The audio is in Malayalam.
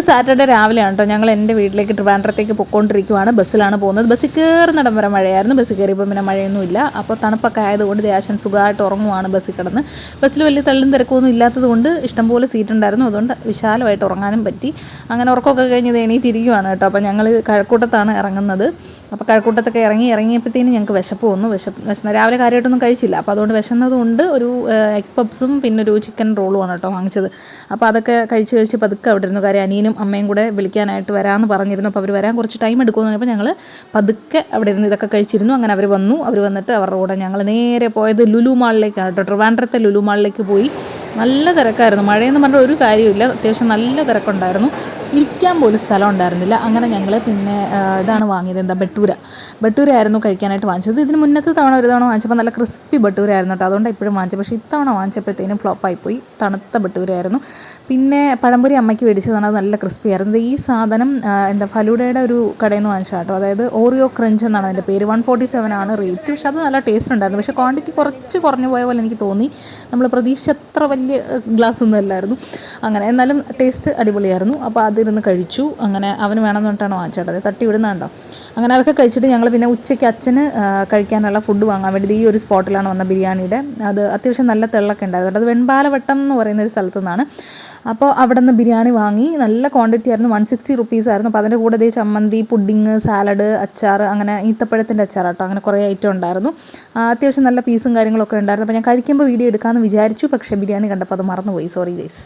ഇത് സാറ്റർഡേ രാവിലെയാണ് കേട്ടോ ഞങ്ങൾ എന്റെ വീട്ടിലേക്ക് ട്രിവാൻഡ്രത്തേക്ക് പൊക്കോണ്ടിരിക്കുവാണ്. ബസ്സിലാണ് പോകുന്നത്. ബസ്സിൽ കയറുന്നിടം വരെ മഴയായിരുന്നു. ബസ്സിൽ കയറിയപ്പോൾ പിന്നെ മഴയൊന്നുമില്ല അപ്പോൾ തണുപ്പൊക്കെ ആയതുകൊണ്ട് ദേശം സുഖമായിട്ട് ഉറങ്ങുവാണ് ബസ്സിൽ കിടന്ന്. ബസ്സിൽ വലിയ തള്ളും തിരക്കൊന്നും ഇല്ലാത്തത് കൊണ്ട് ഇഷ്ടംപോലെ സീറ്റ് ഉണ്ടായിരുന്നു. അതുകൊണ്ട് വിശാലമായിട്ട് ഉറങ്ങാനും പറ്റി. അങ്ങനെ ഉറക്കമൊക്കെ കഴിഞ്ഞ് ഇത് എണീറ്റിരിക്കുവാണ് കേട്ടോ. അപ്പോൾ ഞങ്ങൾ കഴക്കൂട്ടത്താണ് ഇറങ്ങുന്നത്. അപ്പോൾ കഴക്കൂട്ടത്തൊക്കെ ഇറങ്ങി ഇറങ്ങിയപ്പോഴത്തേനും ഞങ്ങൾക്ക് വിശപ്പ് വന്നു. വിശപ്പ് വിശന്ന രാവിലെ കാര്യമായിട്ടൊന്നും കഴിച്ചില്ല. അപ്പോൾ അതുകൊണ്ട് വിശന്നതുകൊണ്ട് ഒരു എഗ് പപ്സും പിന്നെ ഒരു ചിക്കൻ റോളും ആണ് കേട്ടോ വാങ്ങിച്ചത്. അപ്പോൾ അതൊക്കെ കഴിച്ച് കഴിച്ച് പതുക്കെ അവിടെ ഇരുന്നു. കാര്യം അനിയനും അമ്മയും കൂടെ വിളിക്കാനായിട്ട് വരാമെന്ന് പറഞ്ഞിരുന്നു. അപ്പോൾ അവർ വരാൻ കുറച്ച് ടൈം എടുക്കുമെന്ന് പറഞ്ഞപ്പോൾ ഞങ്ങൾ പതുക്കെ അവിടെ ഇരുന്ന് ഇതൊക്കെ കഴിച്ചിരുന്നു. അങ്ങനെ അവർ വന്നു. അവർ വന്നിട്ട് അവരുടെ കൂടെ ഞങ്ങൾ നേരെ പോയത് ലുലു മാളിലേക്കാണ് കേട്ടോ. ട്രിവാൻഡ്രത്തെ ലുലു മാളിലേക്ക് പോയി. നല്ല തിരക്കായിരുന്നു. മഴയെന്ന് പറഞ്ഞാൽ ഒരു കാര്യമില്ല അത്യാവശ്യം നല്ല തിരക്കുണ്ടായിരുന്നു. ഇരിക്കാൻ പോലും സ്ഥലം ഉണ്ടായിരുന്നില്ല. അങ്ങനെ ഞങ്ങൾ പിന്നെ ഇതാണ് വാങ്ങിയത്. എന്താ ബട്ടൂര. ബട്ടൂര ആയിരുന്നു കഴിക്കാനായിട്ട് വാങ്ങിച്ചത്. ഇതിന് മുന്നത്തെ തവണ ഒരു തവണ വാങ്ങിച്ചപ്പോൾ നല്ല ക്രിസ്പി ബട്ടൂര ആയിരുന്നു കേട്ടോ. അതുകൊണ്ട് ഇപ്പോഴും വാങ്ങിച്ചത്. പക്ഷേ ഇത്തവണ വാങ്ങിച്ചപ്പോഴത്തേനും ഫ്ലോപ്പായി പോയി തണുത്ത ബട്ടൂര ആയിരുന്നു പിന്നെ പഴംപൊരി അമ്മയ്ക്ക് മേടിച്ചതാണ്. അത് നല്ല ക്രിസ്പി ആയിരുന്നു ഈ സാധനം എന്താ ഫലൂഡയുടെ ഒരു കടയിൽ നിന്ന് വാങ്ങിച്ച കേട്ടോ. അതായത് ഓറിയോ ക്രഞ്ച് എന്നാണ് അതിന്റെ പേര്. വൺ ഫോർട്ടി സെവൻ ആണ് റേറ്റ്. പക്ഷേ അത് നല്ല ടേസ്റ്റ് ഉണ്ടായിരുന്നു. പക്ഷേ ക്വാണ്ടിറ്റി കുറച്ച് കുറഞ്ഞു പോയ പോലെ എനിക്ക് തോന്നി. നമ്മൾ പ്രതീക്ഷിച്ചത്ര വലിയ ഗ്ലാസ് ഒന്നും അല്ലായിരുന്നു. അങ്ങനെ എന്നാലും ടേസ്റ്റ് അടിപൊളിയായിരുന്നു. അപ്പോൾ അതിരുന്ന് കഴിച്ചു. അങ്ങനെ അവന് വേണമെന്ന് പറഞ്ഞിട്ടാണ് വാങ്ങിച്ചത് തട്ടി വിടുന്നുണ്ടോ അങ്ങനെ അതൊക്കെ കഴിച്ചിട്ട് ഞങ്ങൾ പിന്നെ ഉച്ചയ്ക്ക് അച്ഛന് കഴിക്കാനുള്ള ഫുഡ് വാങ്ങാൻ വേണ്ടി ഈ ഒരു സ്പോട്ടിലാണ് വന്ന ബിരിയാണിയുടെ. അത് അത്യാവശ്യം നല്ല തെള്ളൊക്കെ ഉണ്ടായിരുന്നു. അത് വെൺപാലവട്ടം എന്ന് പറയുന്ന ഒരു സ്ഥലത്തു നിന്നാണ്. അപ്പോൾ അവിടെ നിന്ന് ബിരിയാണി വാങ്ങി. നല്ല ക്വാണ്ടിറ്റി ആയിരുന്നു. വൺ സിക്സ്റ്റി റുപ്പീസ് ആയിരുന്നു. അപ്പോൾ അതിന്റെ കൂടെ ഇതേ ചമ്മന്തി പുഡിങ് സാലഡ് അച്ചാർ അങ്ങനെ ഈത്തപ്പഴത്തിന്റെ അച്ചാർ കേട്ടോ. അങ്ങനെ കുറേ ഐറ്റം ഉണ്ടായിരുന്നു. അത്യാവശ്യം നല്ല പീസും കാര്യങ്ങളൊക്കെ ഉണ്ടായിരുന്നു. അപ്പോൾ ഞാൻ കഴിക്കുമ്പോൾ വീഡിയോ എടുക്കാമെന്ന് വിചാരിച്ചു. പക്ഷേ ബിരിയാണി കണ്ടപ്പോൾ അത് മറന്നുപോയി. Sorry guys